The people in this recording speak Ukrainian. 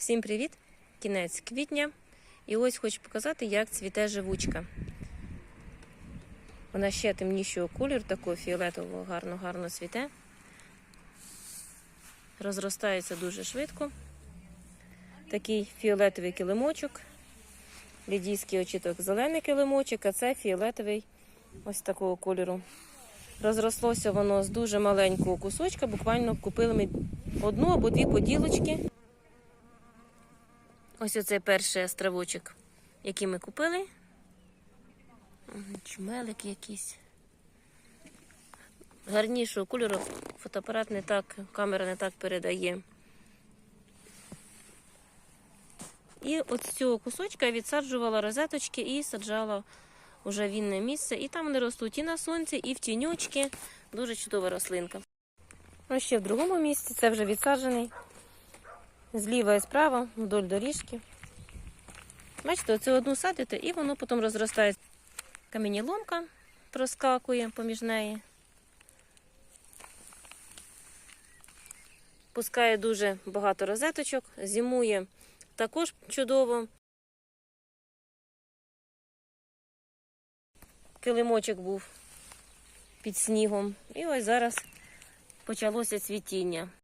Всім привіт! Кінець квітня. І ось хочу показати, як цвіте живучка. Вона ще темнішого кольору, такого фіолетового, гарно-гарно цвіте. Розростається дуже швидко. Такий фіолетовий килимочок. Лідійський очіток зелений килимочок, а це фіолетовий ось такого кольору. Розрослося воно з дуже маленького кусочка, буквально купили ми одну або дві поділочки. Ось оцей перший островочок, який ми купили. Чмелик якийсь. Гарнішого кольору фотоапарат не так, камера не так передає. І от цього кусочка я відсаджувала розеточки і саджала уже вінне місце. І там вони ростуть і на сонці, і в тінючки. Дуже чудова рослинка. Ось ще в другому місці це вже відсаджений. Зліва і справа, вдоль доріжки. Бачите, оце одну садите, і воно потім розростає. Камініломка проскакує поміж неї. Пускає дуже багато розеточок, зимує також чудово. Килимочок був під снігом. І ось зараз почалося цвітіння.